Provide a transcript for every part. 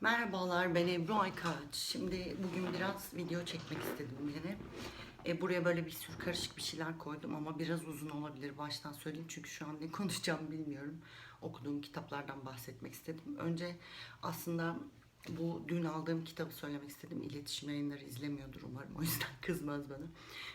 Merhabalar ben Ebru Aykaç. Şimdi bugün biraz video çekmek istedim yine. E, buraya böyle bir sürü karışık bir şeyler koydum ama biraz uzun olabilir baştan söyleyeyim. Çünkü şu an ne konuşacağımı bilmiyorum. Okuduğum kitaplardan bahsetmek istedim. Önce aslında bu dün aldığım kitabı söylemek istedim. İletişim yayınları izlemiyordur umarım. O yüzden kızmaz bana.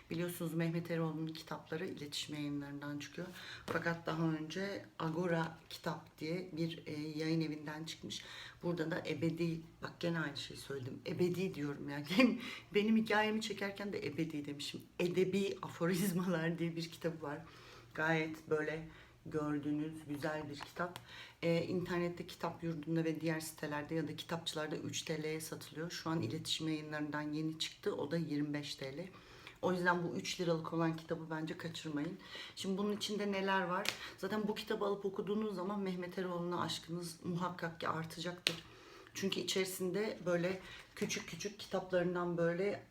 Biliyorsunuz Mehmet Eroğlu'nun kitapları iletişim yayınlarından çıkıyor. Fakat daha önce Agora Kitap diye bir e, yayın evinden çıkmış. Burada da ebedi, bak gene aynı şeyi söyledim. Ebedi diyorum yani. Benim hikayemi çekerken de ebedi demişim. Edebi aforizmalar diye bir kitabı var. Gayet böyle gördüğünüz güzel bir kitap. Ee, internette kitap yurdunda ve diğer sitelerde ya da kitapçılarda 3 TL'ye satılıyor. Şu an iletişim yayınlarından yeni çıktı. O da 25 TL. O yüzden bu 3 liralık olan kitabı bence kaçırmayın. Şimdi bunun içinde neler var? Zaten bu kitabı alıp okuduğunuz zaman Mehmet Eroğlu'na aşkınız muhakkak ki artacaktır. Çünkü içerisinde böyle küçük küçük kitaplarından böyle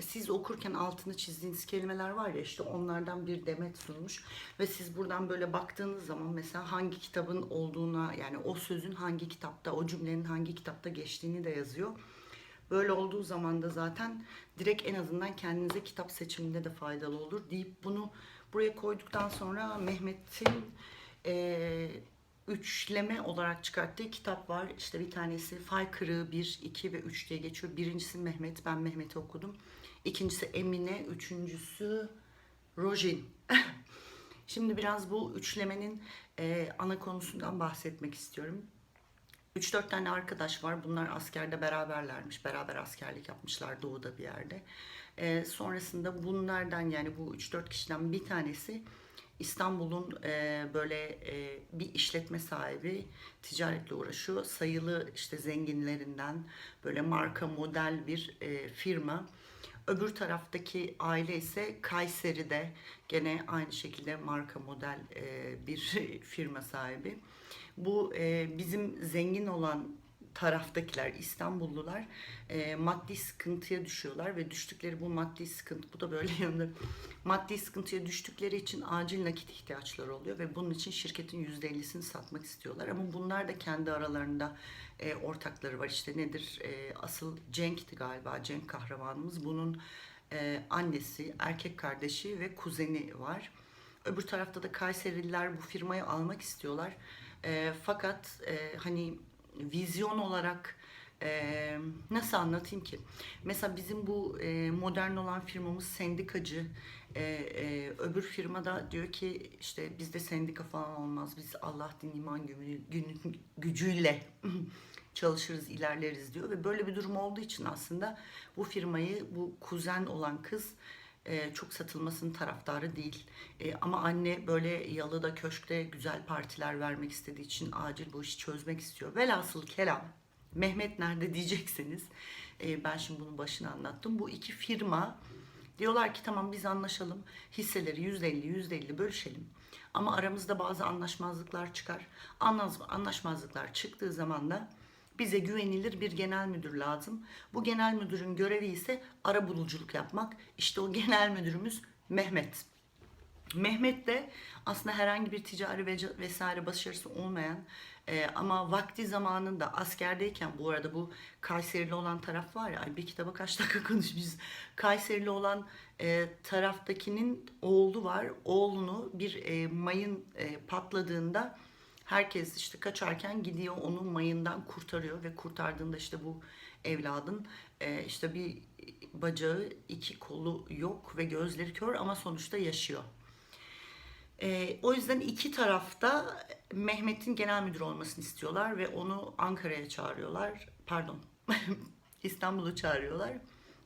siz okurken altını çizdiğiniz kelimeler var ya işte onlardan bir demet sunmuş ve siz buradan böyle baktığınız zaman mesela hangi kitabın olduğuna yani o sözün hangi kitapta o cümlenin hangi kitapta geçtiğini de yazıyor. Böyle olduğu zaman da zaten direkt en azından kendinize kitap seçiminde de faydalı olur deyip bunu buraya koyduktan sonra Mehmet'in eee, üçleme olarak çıkarttığı kitap var. İşte bir tanesi Fay Kırığı 1, 2 ve 3 diye geçiyor. Birincisi Mehmet, ben Mehmet'i okudum. İkincisi Emine, üçüncüsü Rojin. Şimdi biraz bu üçlemenin eee, ana konusundan bahsetmek istiyorum. 3-4 tane arkadaş var. Bunlar askerde beraberlermiş. Beraber askerlik yapmışlar doğuda bir yerde. Ee, sonrasında bunlardan yani bu 3-4 kişiden bir tanesi İstanbul'un e, böyle e, bir işletme sahibi ticaretle uğraşıyor. Sayılı işte zenginlerinden böyle marka model bir e, firma. Öbür taraftaki aile ise Kayseri'de gene aynı şekilde marka model e, bir firma sahibi. Bu e, bizim zengin olan taraftakiler, İstanbullular e, maddi sıkıntıya düşüyorlar ve düştükleri bu maddi sıkıntı, bu da böyle yanında maddi sıkıntıya düştükleri için acil nakit ihtiyaçları oluyor ve bunun için şirketin %50'sini satmak istiyorlar. Ama bunlar da kendi aralarında e, ortakları var. İşte nedir? E, asıl Cenk'ti galiba, Cenk kahramanımız. Bunun e, annesi, erkek kardeşi ve kuzeni var. Öbür tarafta da Kayserililer bu firmayı almak istiyorlar. E, fakat e, hani vizyon olarak e, nasıl anlatayım ki? Mesela bizim bu e, modern olan firmamız sendikacı. E, e, öbür firmada diyor ki işte bizde sendika falan olmaz. Biz Allah din iman günü, gücüyle çalışırız, ilerleriz diyor. Ve böyle bir durum olduğu için aslında bu firmayı bu kuzen olan kız e, çok satılmasının taraftarı değil. E, ama anne böyle yalıda, köşkte güzel partiler vermek istediği için acil bu işi çözmek istiyor. Velhasıl kelam, Mehmet nerede diyecekseniz, e, ben şimdi bunun başını anlattım. Bu iki firma diyorlar ki tamam biz anlaşalım, hisseleri yüzde elli, yüzde elli bölüşelim. Ama aramızda bazı anlaşmazlıklar çıkar. Anlaşmazlıklar çıktığı zaman da bize güvenilir bir genel müdür lazım. Bu genel müdürün görevi ise ara buluculuk yapmak. İşte o genel müdürümüz Mehmet. Mehmet de aslında herhangi bir ticari ve- vesaire başarısı olmayan e, ama vakti zamanında askerdeyken bu arada bu Kayserili olan taraf var ya bir kitaba kaç dakika konuşmuşuz. Kayserili olan e, taraftakinin oğlu var. Oğlunu bir e, mayın e, patladığında herkes işte kaçarken gidiyor onu mayından kurtarıyor ve kurtardığında işte bu evladın e, işte bir bacağı iki kolu yok ve gözleri kör ama sonuçta yaşıyor. E, o yüzden iki tarafta Mehmet'in genel müdür olmasını istiyorlar ve onu Ankara'ya çağırıyorlar. Pardon, İstanbul'a çağırıyorlar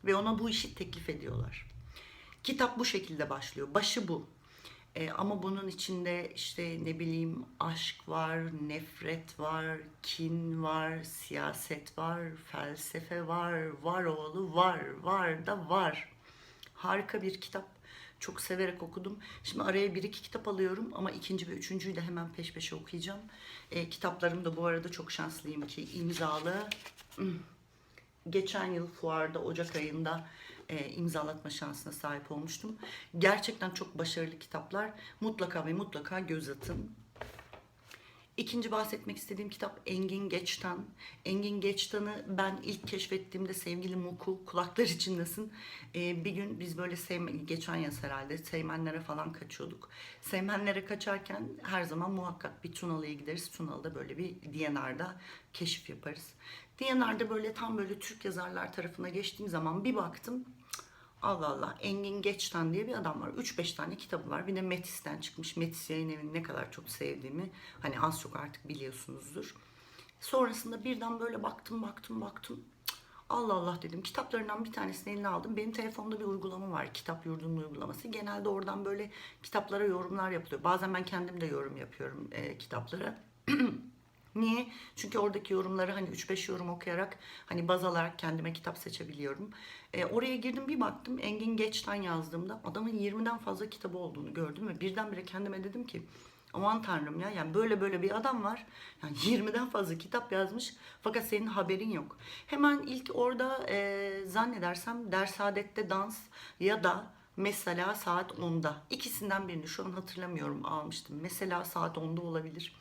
ve ona bu işi teklif ediyorlar. Kitap bu şekilde başlıyor. Başı bu. E, ama bunun içinde işte ne bileyim aşk var, nefret var, kin var, siyaset var, felsefe var, var oğlu var, var da var. Harika bir kitap. Çok severek okudum. Şimdi araya bir iki kitap alıyorum ama ikinci ve üçüncüyü de hemen peş peşe okuyacağım. E, kitaplarım da bu arada çok şanslıyım ki imzalı. Hmm. Geçen yıl fuarda Ocak ayında e, imzalatma şansına sahip olmuştum. Gerçekten çok başarılı kitaplar. Mutlaka ve mutlaka göz atın. İkinci bahsetmek istediğim kitap Engin Geçtan. Engin Geçtan'ı ben ilk keşfettiğimde sevgili Muku kulaklar içindesin. Ee, bir gün biz böyle sevme, geçen yaz herhalde Seymenlere falan kaçıyorduk. Seymenlere kaçarken her zaman muhakkak bir Tunalı'ya gideriz. Tunalı'da böyle bir DNR'da keşif yaparız. DNR'da böyle tam böyle Türk yazarlar tarafına geçtiğim zaman bir baktım Allah Allah Engin Geçtan diye bir adam var. 3-5 tane kitabı var. Bir de Metis'ten çıkmış. Metis yayın evini ne kadar çok sevdiğimi hani az çok artık biliyorsunuzdur. Sonrasında birden böyle baktım baktım baktım. Allah Allah dedim. Kitaplarından bir tanesini eline aldım. Benim telefonda bir uygulama var. Kitap Yurdu'nun uygulaması. Genelde oradan böyle kitaplara yorumlar yapılıyor. Bazen ben kendim de yorum yapıyorum e, kitaplara. Niye? Çünkü oradaki yorumları hani 3-5 yorum okuyarak hani baz alarak kendime kitap seçebiliyorum. E, oraya girdim bir baktım Engin Geç'ten yazdığımda adamın 20'den fazla kitabı olduğunu gördüm ve birdenbire kendime dedim ki aman tanrım ya yani böyle böyle bir adam var. Yani 20'den fazla kitap yazmış fakat senin haberin yok. Hemen ilk orada e, zannedersem Dersadet'te dans ya da mesela saat 10'da ikisinden birini şu an hatırlamıyorum almıştım. Mesela saat 10'da olabilir.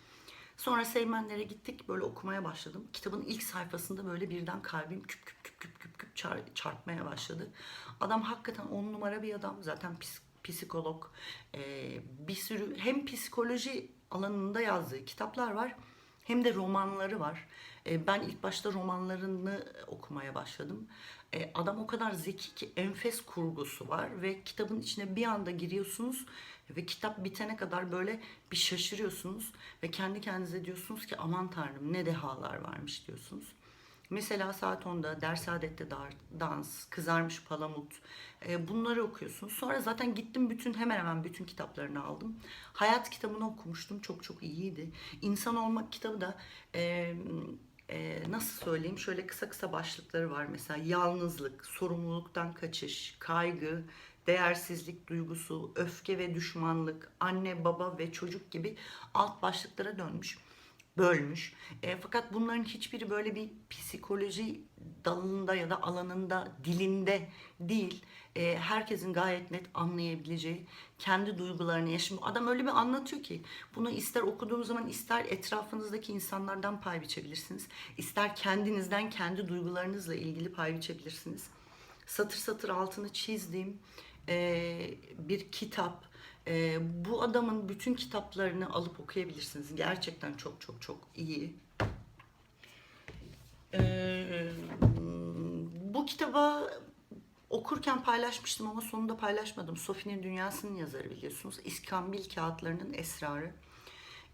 Sonra Seymenlere gittik böyle okumaya başladım. Kitabın ilk sayfasında böyle birden kalbim küp küp küp küp küp küp çar- çarpmaya başladı. Adam hakikaten on numara bir adam. Zaten pis- psikolog. Ee, bir sürü hem psikoloji alanında yazdığı kitaplar var hem de romanları var. Ee, ben ilk başta romanlarını okumaya başladım. Ee, adam o kadar zeki ki enfes kurgusu var ve kitabın içine bir anda giriyorsunuz ve kitap bitene kadar böyle bir şaşırıyorsunuz ve kendi kendinize diyorsunuz ki aman tanrım ne dehalar varmış diyorsunuz. Mesela saat 10'da Dersadet'te dar- dans, Kızarmış Palamut e, bunları okuyorsunuz. Sonra zaten gittim bütün hemen hemen bütün kitaplarını aldım. Hayat kitabını okumuştum. Çok çok iyiydi. İnsan Olmak kitabı da e, e, nasıl söyleyeyim şöyle kısa kısa başlıkları var. Mesela yalnızlık, sorumluluktan kaçış, kaygı, değersizlik duygusu, öfke ve düşmanlık, anne, baba ve çocuk gibi alt başlıklara dönmüş bölmüş. E, fakat bunların hiçbiri böyle bir psikoloji dalında ya da alanında, dilinde değil. E, herkesin gayet net anlayabileceği, kendi duygularını yaşım. Adam öyle bir anlatıyor ki bunu ister okuduğunuz zaman ister etrafınızdaki insanlardan pay biçebilirsiniz. ister kendinizden, kendi duygularınızla ilgili pay biçebilirsiniz. Satır satır altını çizdiğim e, bir kitap. E, bu adamın bütün kitaplarını alıp okuyabilirsiniz. Gerçekten çok çok çok iyi. E, bu kitaba okurken paylaşmıştım ama sonunda paylaşmadım. Sofi'nin Dünyası'nın yazarı biliyorsunuz. İskambil Kağıtlarının Esrarı.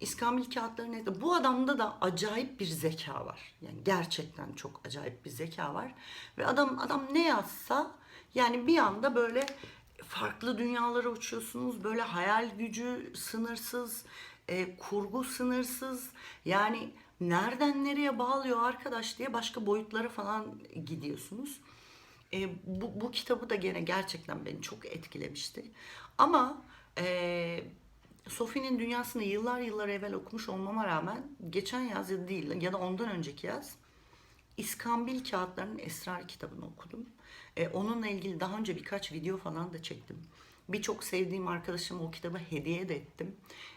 İskambil Kağıtları'nın bu adamda da acayip bir zeka var. Yani gerçekten çok acayip bir zeka var. Ve adam adam ne yazsa yani bir anda böyle farklı dünyalara uçuyorsunuz. Böyle hayal gücü sınırsız, e, kurgu sınırsız. Yani nereden nereye bağlıyor arkadaş diye başka boyutlara falan gidiyorsunuz. E, bu, bu kitabı da gene gerçekten beni çok etkilemişti. Ama e, Sophie'nin Dünyası'nı yıllar yıllar evvel okumuş olmama rağmen geçen yaz ya değil ya da ondan önceki yaz İskambil Kağıtlarının Esrar kitabını okudum. E, onunla ilgili daha önce birkaç video falan da çektim. Birçok sevdiğim arkadaşıma o kitabı hediye de ettim.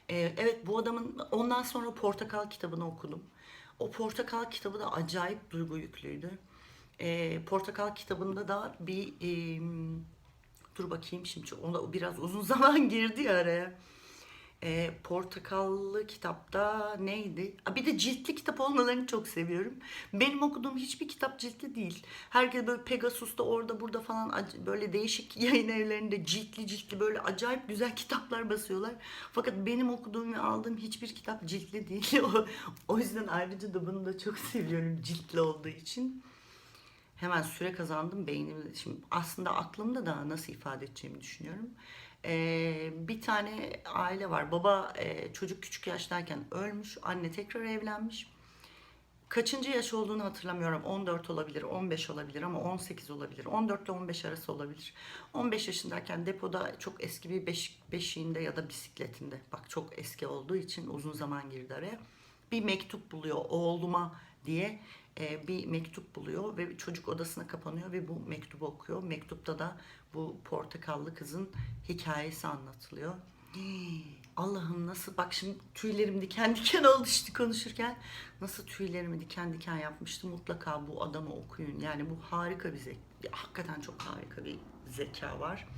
E, evet bu adamın ondan sonra Portakal kitabını okudum. O Portakal kitabı da acayip duygu yüklüydü. E, Portakal kitabında da bir e, dur bakayım şimdi ona biraz uzun zaman girdi ya araya. E, portakallı kitapta neydi? Aa, Bir de ciltli kitap olmalarını çok seviyorum. Benim okuduğum hiçbir kitap ciltli değil. Herkes böyle Pegasus'ta orada burada falan böyle değişik yayın evlerinde ciltli ciltli böyle acayip güzel kitaplar basıyorlar. Fakat benim okuduğum ve aldığım hiçbir kitap ciltli değil. o, o yüzden ayrıca da bunu da çok seviyorum ciltli olduğu için. Hemen süre kazandım beynimde. Şimdi aslında aklımda da nasıl ifade edeceğimi düşünüyorum. Ee, bir tane aile var. Baba e, çocuk küçük yaştayken ölmüş. Anne tekrar evlenmiş. Kaçıncı yaş olduğunu hatırlamıyorum. 14 olabilir, 15 olabilir ama 18 olabilir. 14 ile 15 arası olabilir. 15 yaşındayken depoda çok eski bir beş, beşiğinde ya da bisikletinde. Bak çok eski olduğu için uzun zaman girdi araya. Bir mektup buluyor oğluma diye e, bir mektup buluyor ve çocuk odasına kapanıyor ve bu mektubu okuyor. Mektupta da bu portakallı kızın hikayesi anlatılıyor. Allah'ım nasıl bak şimdi tüylerim diken diken oldu işte konuşurken. Nasıl tüylerimi diken diken yapmıştım. Mutlaka bu adamı okuyun. Yani bu harika bir zeka. Hakikaten çok harika bir zeka var.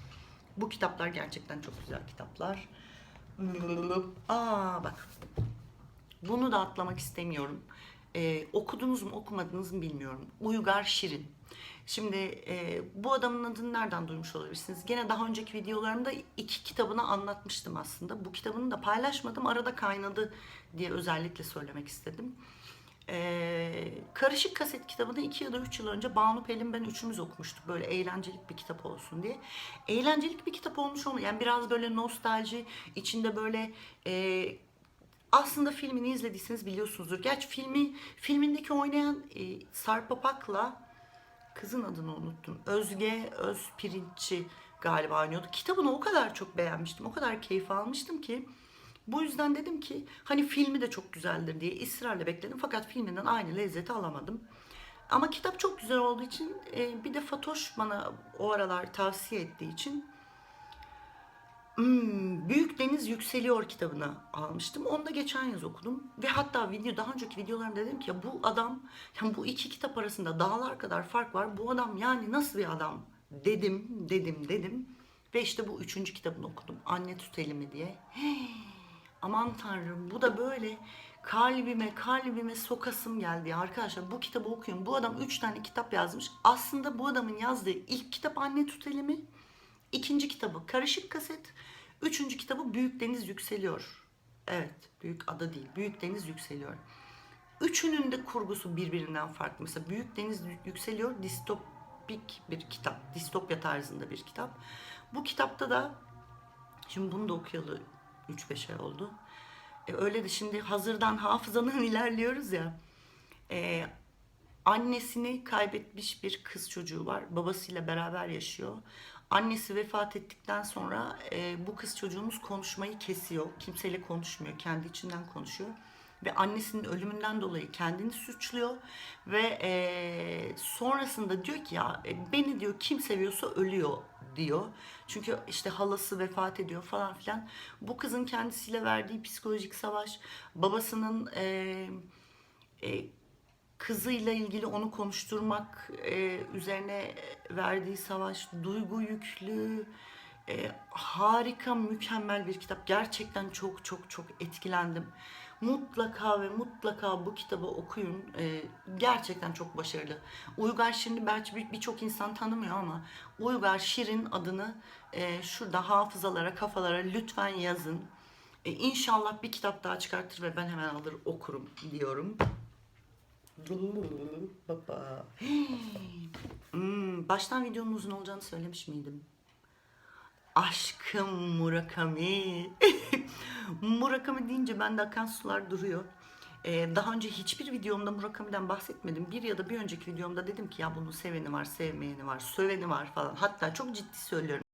Bu kitaplar gerçekten çok güzel kitaplar. Aa bak. Bunu da atlamak istemiyorum. Ee, okudunuz mu okumadınız mı bilmiyorum. Uygar Şirin. Şimdi e, bu adamın adını nereden duymuş olabilirsiniz? Gene daha önceki videolarımda iki kitabını anlatmıştım aslında. Bu kitabını da paylaşmadım. Arada kaynadı diye özellikle söylemek istedim. Ee, Karışık Kaset kitabını iki ya da üç yıl önce Banu Pelin ben üçümüz okumuştuk. Böyle eğlencelik bir kitap olsun diye. Eğlencelik bir kitap olmuş olmuyor. Yani biraz böyle nostalji, içinde böyle e, aslında filmini izlediyseniz biliyorsunuzdur. Gerçi filmi filmindeki oynayan e, Sarp Apak'la kızın adını unuttum. Özge Özpirinççi galiba oynuyordu. Kitabını o kadar çok beğenmiştim. O kadar keyif almıştım ki bu yüzden dedim ki hani filmi de çok güzeldir diye ısrarla bekledim. Fakat filminden aynı lezzeti alamadım. Ama kitap çok güzel olduğu için e, bir de Fatoş bana o aralar tavsiye ettiği için Hmm, Büyük Deniz Yükseliyor kitabını almıştım. Onu da geçen yaz okudum. Ve hatta video daha önceki videolarımda dedim ki ya bu adam yani bu iki kitap arasında dağlar kadar fark var. Bu adam yani nasıl bir adam dedim dedim dedim. Ve işte bu üçüncü kitabını okudum. Anne Tüteli mi diye. Hey, aman tanrım bu da böyle kalbime kalbime sokasım geldi arkadaşlar. Bu kitabı okuyun. Bu adam üç tane kitap yazmış. Aslında bu adamın yazdığı ilk kitap Anne Tüteli mi? İkinci kitabı Karışık Kaset. Üçüncü kitabı Büyük Deniz Yükseliyor. Evet, Büyük Ada değil, Büyük Deniz Yükseliyor. Üçünün de kurgusu birbirinden farklı. Mesela Büyük Deniz Yükseliyor distopik bir kitap. Distopya tarzında bir kitap. Bu kitapta da şimdi bunu da okuyalı 3-5 ay oldu. E, öyle de şimdi hazırdan hafızanın ilerliyoruz ya. E, annesini kaybetmiş bir kız çocuğu var. Babasıyla beraber yaşıyor. Annesi vefat ettikten sonra e, bu kız çocuğumuz konuşmayı kesiyor. Kimseyle konuşmuyor. Kendi içinden konuşuyor. Ve annesinin ölümünden dolayı kendini suçluyor. Ve e, sonrasında diyor ki ya e, beni diyor kim seviyorsa ölüyor diyor. Çünkü işte halası vefat ediyor falan filan. Bu kızın kendisiyle verdiği psikolojik savaş, babasının e, e, kızıyla ilgili onu konuşturmak e, üzerine verdiği savaş, duygu yüklü, e, harika, mükemmel bir kitap. Gerçekten çok çok çok etkilendim. Mutlaka ve mutlaka bu kitabı okuyun. E, gerçekten çok başarılı. Uygar Şirin'i belki bir- birçok insan tanımıyor ama Uygar Şirin adını e, şurada hafızalara, kafalara lütfen yazın. E, inşallah bir kitap daha çıkartır ve ben hemen alır okurum diyorum. Baba. Hmm, baştan videonun uzun olacağını söylemiş miydim? Aşkım Murakami. Murakami deyince bende akan sular duruyor. Ee, daha önce hiçbir videomda Murakami'den bahsetmedim. Bir ya da bir önceki videomda dedim ki ya bunun seveni var, sevmeyeni var, söveni var falan. Hatta çok ciddi söylüyorum.